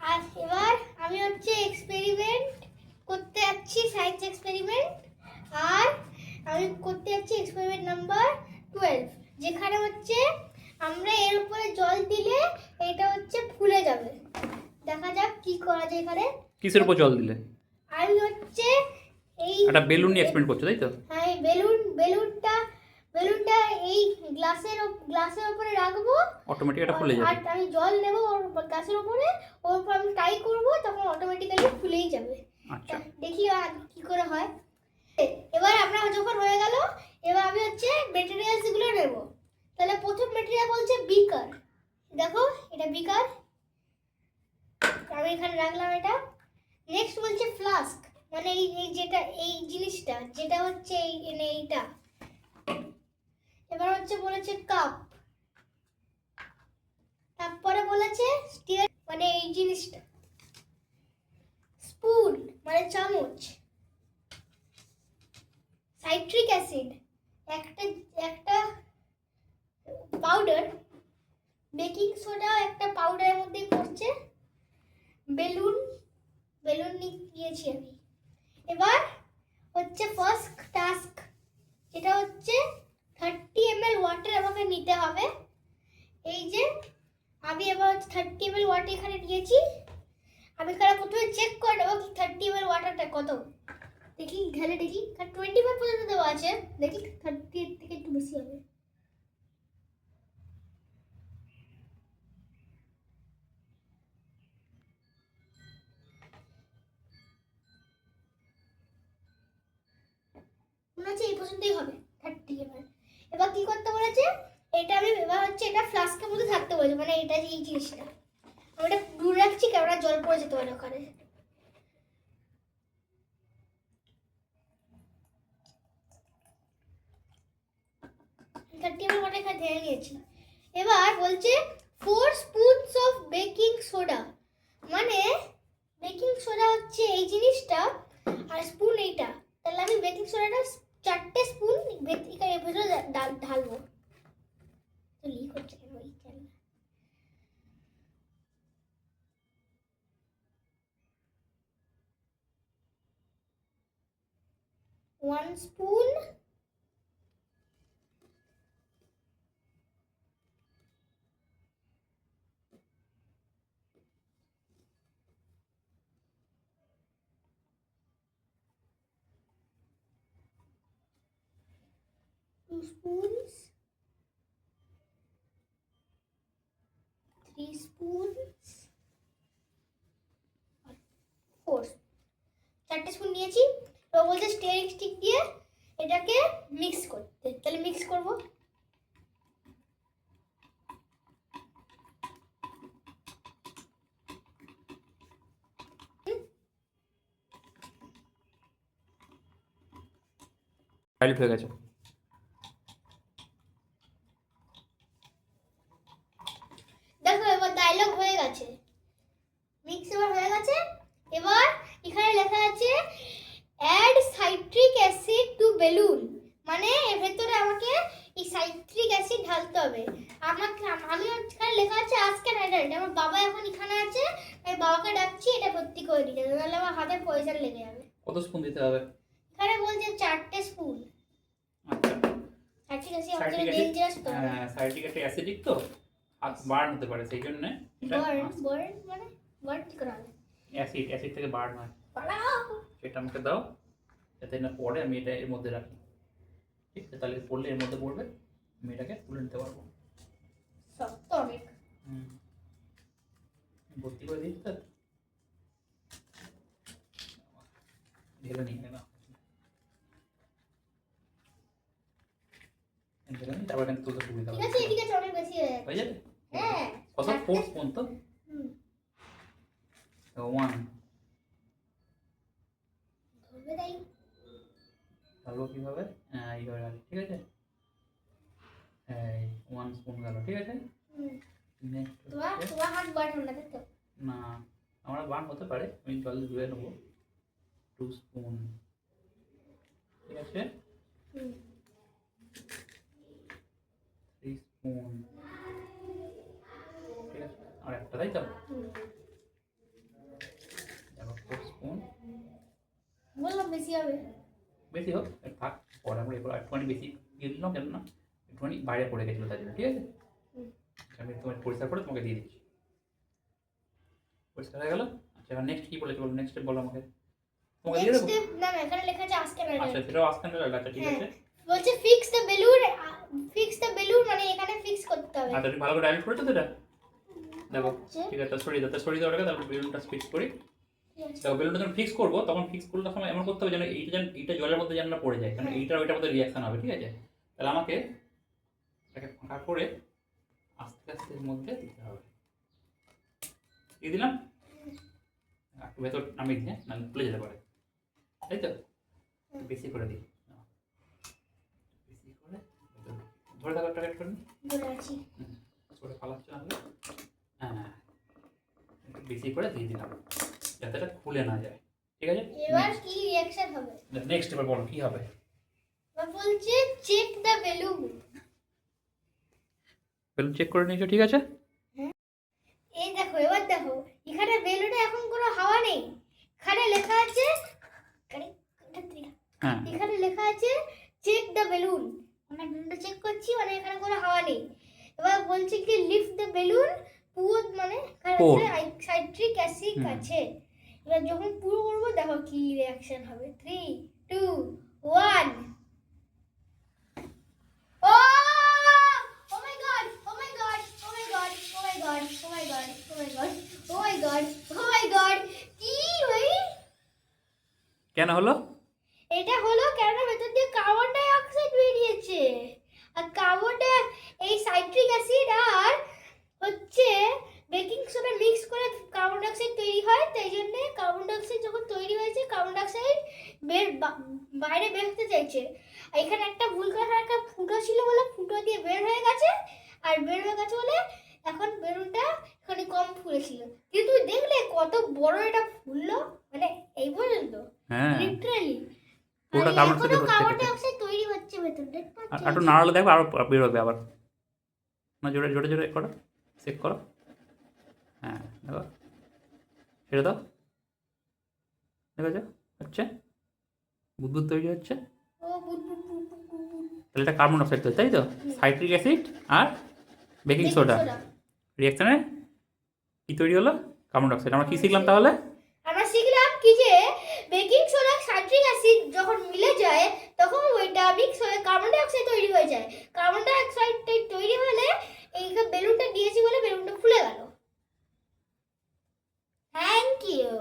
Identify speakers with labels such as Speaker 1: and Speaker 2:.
Speaker 1: আর এবার আমি হচ্ছে এক্সপেরিমেন্ট করতে যাচ্ছি সায়েন্স এক্সপেরিমেন্ট আর আমি করতে যাচ্ছি এক্সপেরিমেন্ট নাম্বার টুয়েলভ যেখানে হচ্ছে আমরা এর উপরে জল দিলে এটা হচ্ছে ফুলে যাবে। দেখা যাক কি করা যায় এখানে।
Speaker 2: কিসের উপর জল দিলে?
Speaker 1: আমি হচ্ছে এই
Speaker 2: একটা বেলুন নিয়ে এক্সপেরিমেন্ট করছ তাই তো?
Speaker 1: হ্যাঁ এই বেলুন বেলুনটা বেলুনটা এই গ্লাসের গ্লাসের উপরে রাখব।
Speaker 2: অটোমেটিক এটা ফুলে
Speaker 1: আর আমি জল নেব ওর গ্লাসের উপরে ওর উপর আমি টাই করব তখন অটোমেটিক্যালি ফুলেই যাবে।
Speaker 2: আচ্ছা।
Speaker 1: দেখি আর কি করে হয়। এবার আমরা যখন হয়ে গেল এবার আমি হচ্ছে মেটেরিয়ালসগুলো নেব। তাহলে প্রথম মেটেরিয়াল বলছে বিকার দেখো এটা বিকার আমি এখানে রাখলাম এটা। নেক্সট বলছে ফ্লাস্ক মানে এই যেটা এই জিনিসটা যেটা হচ্ছে এই এইটা। এবার হচ্ছে বলেছে কাপ তারপরে বলেছে স্টিয়ার মানে এই জিনিসটা। স্পুন মানে চামচ। সাইট্রিক অ্যাসিড একটা একটা পাউডার বেকিং সোডা একটা পাউডারের মধ্যে পড়ছে বেলুন বেলুন নিয়েছি আমি। এবার হচ্ছে ফার্স্ট টাস্ক এটা হচ্ছে থার্টি এম এল ওয়াটার আমাকে নিতে হবে এই যে আমি এবার থার্টি এম এল ওয়াটার এখানে নিয়েছি। আমি এখানে প্রথমে চেক করে নেব কি থার্টি এমএল ওয়াটারটা কত। দেখি, ঢেলে দেখি। টোয়েন্টি ফাইভ পর্যন্ত দেওয়া আছে। দেখি থার্টি এর থেকে একটু বেশি হবে। মনে হচ্ছে এই পর্যন্তই হবে থার্টি এবার এবার কি করতে বলেছে? এটা আমি এবার হচ্ছে এটা ফ্লাস্কের মধ্যে থাকতে বলেছে মানে এটা যে এই জিনিসটা। আমি এটা দূর রাখছি কেননা জল পড়ে যেতে পারে ওখানে। থার্টি এমএল ওয়াটার এখানে ঢেলে নিয়েছি এবার বলছে four spoons of baking soda 1 spoon. Two spoons, three spoons, four. spoons. চারটে স্পুন নিয়েছি। বলছে স্টিয়ারিং স্টিক দিয়ে এটাকে মিক্স করতে। তাহলে মিক্স করব।
Speaker 2: হয়ে গেছে
Speaker 1: দেখো এবার ডায়লগ হয়ে গেছে মিক্স এবার হয়ে গেছে এবার এখানে লেখা আছে add citric acid to balloon মানে এর ভেতরে আমাকে এই সাইট্রিক অ্যাসিড ঢালতে হবে আমাকে আমি এখানে লেখা আছে আজকে নাইট আমার বাবা এখন এখানে আছে আমি বাবাকে ডাকছি এটা ভর্তি করে দিতে নাহলে আমার হাতে পয়সা লেগে যাবে।
Speaker 2: কত স্পুন দিতে হবে?
Speaker 1: এখানে বলছে চারটে স্পুন
Speaker 2: আচ্ছা।
Speaker 1: সাইট্রিক অ্যাসিড আমাদের ডেঞ্জারাস তো?
Speaker 2: সাইট্রিক একটা অ্যাসিডিক তো? আর বার্ন হতে পারে সেই জন্য
Speaker 1: বার্ন বার্ন মানে বার্ন কি করা হবে।
Speaker 2: অ্যাসিড অ্যাসিড থেকে বার্ন হয়। সেটা আমাকে দাও যাতে না পড়ে আমি এটা এর মধ্যে রাখি। ঠিক আছে তাহলে পড়লে এর মধ্যে পড়বে আমি এটাকে তুলে নিতে পারব।
Speaker 1: শক্ত অনেক।
Speaker 2: হুম। ভর্তি করে দিচ্ছি তো? ঢেলে নিই ঢেলে নিই তারপর এখানে তুলতে সুবিধা
Speaker 1: ঠিক আছে আছে অনেক বেশি হয়ে যাচ্ছে
Speaker 2: হয়ে যাবে?
Speaker 1: হ্যাঁ
Speaker 2: কত?
Speaker 1: চারটে-
Speaker 2: ফোর স্পুন তো?
Speaker 1: হুম,
Speaker 2: ওয়ান
Speaker 1: ধরবে তাই?
Speaker 2: ঢালবো কীভাবে? হ্যাঁ এইভাবে রাখি ঠিক আছে? এই ওয়ান স্পুন গেল ঠিক আছে? নেক্সট
Speaker 1: তোমার তোমার হাত বাড়ানো না তো?
Speaker 2: না আমার বান হতে পারে আমি জল ধুয়ে নেব। টু স্পুন ঠিক আছে? থ্রি স্পুন ঠিক আছে? আর একটা তাই তো?
Speaker 1: স্পুন বললাম বেশি হবে।
Speaker 2: বেশি হোক থাক পরে আমরা এবার একটুখানি বেশি দিয়ে দিলাম কেন না একটুখানি বাইরে পড়ে গেছিল তার জন্য ঠিক আছে? আমি তোমার পরিষ্কার করে তোমাকে দিয়ে দিচ্ছি। পরিষ্কার হয়ে গেল? আচ্ছা নেক্সট কী বলেছে বলো নেক্সট বলো আমাকে।
Speaker 1: বলছে fix the balloon fix the balloon মানে এখানে ফিক্স করতে হবে।
Speaker 2: আচ্ছা ভালো করে ডাইরেক্ট করেছ তো এটা? দেখো ঠিক আছে দাও তারপর বেলুনটা ফিক্স করি। দেখো বেলুনটা যখন ফিক্স করব তখন ফিক্স করলে সময় এমন করতে হবে যেন এইটা যেন এইটা জলের মধ্যে যেন না পড়ে যায় কারণ
Speaker 1: হ্যাঁ।
Speaker 2: এইটার ওইটার মধ্যে রিয়াকশন হবে ঠিক আছে? তাহলে আমাকে এটাকে ফাঁকা করে আস্তে আস্তে মধ্যে দিতে হবে। দিয়ে দিলাম? ভেতর নামিয়ে দিয়ে না খুলে যেতে পারে। তাই তো। বেশি করে দিই। বেশি করে ধরে থাকো টার্গেট করে নি।
Speaker 1: বলে আছি।
Speaker 2: করে পালাচ্ছে না হ্যাঁ বেশি করে দিয়ে দিলাম। যাতে এটা খুলে না যায়। ঠিক আছে?
Speaker 1: এবার কি রিঅ্যাকশন হবে?
Speaker 2: নেক্সট এবার বলো কি হবে?
Speaker 1: বলছে check the balloon
Speaker 2: balloon check করে নিয়েছো ঠিক আছে?
Speaker 1: এই দেখো এবার দেখো এখানে বেলুনে এখন কোনো হাওয়া নেই। এখানে লেখা আছে।
Speaker 2: হ্যাঁ।
Speaker 1: এখানে লেখা আছে চেক দ্য বেলুন আমরা বেলুনটা চেক করছি মানে এখানে কোনো হাওয়া নেই। এবার বলছি কি লিফট দ্য বেলুন মানে সাইট্রিক অ্যাসিড আছে। এবার যখন পুরো করব দেখো কি রিয়াকশন হবে। থ্রি টু ওয়ান
Speaker 2: কেন হলো?
Speaker 1: এটা হলো কেন ভেতর দিয়ে কার্বন ডাই অক্সাইড বেরিয়েছে। আর কার্বন ডাই এই সাইট্রিক অ্যাসিড আর হচ্ছে বেকিং সোডা মিক্স করে কার্বন ডাই অক্সাইড তৈরি হয়। তাই জন্য কার্বন ডাই অক্সাইড যখন তৈরি হয়েছে কার্বন ডাই অক্সাইড বের বাইরে বের হতে চাইছে। আর এখানে একটা ভুল করে একটা ফুটো ছিল বলে ফুটো দিয়ে বের হয়ে গেছে। আর বের হয়ে গেছে বলে এখন বেলুনটা এখানে কম ফুলেছিল। কিন্তু দেখলে কত বড় এটা ফুললো মানে এই পর্যন্ত।
Speaker 2: হ্যাঁ।
Speaker 1: লিটারালি
Speaker 2: পুরোটা কার্বন থেকে। হচ্ছে
Speaker 1: তৈরি হচ্ছে ভেতর
Speaker 2: আর একটু নাড়ালে দেখো আরও বেরোবে আবার। না জোরে জোরে জোরে করো চেক করো। হ্যাঁ দেখো। ছেড়ে দাও। দেখেছ? হচ্ছে? বুদবুদ তৈরি হচ্ছে। তাহলে এটা কার্বন অক্সাইড তো তাই তো? সাইট্রিক অ্যাসিড আর বেকিং সোডা। রিয়াকশনে কি তৈরি হলো? কার্বন ডাইঅক্সাইড আমরা কি শিখলাম। তাহলে?
Speaker 1: আমরা শিখলাম কি যে বেকিং সোডা, সাইট্রিক অ্যাসিড যখন মিলে যায়, তখন ওইটা মিক্স হয়ে কার্বন ডাই অক্সাইড তৈরি হয়ে যায়। কার্বন ডাইঅক্সাইড তৈরি হলে এই বেলুনটা দিয়েছি বলে বেলুনটা ফুলে গেল। Thank you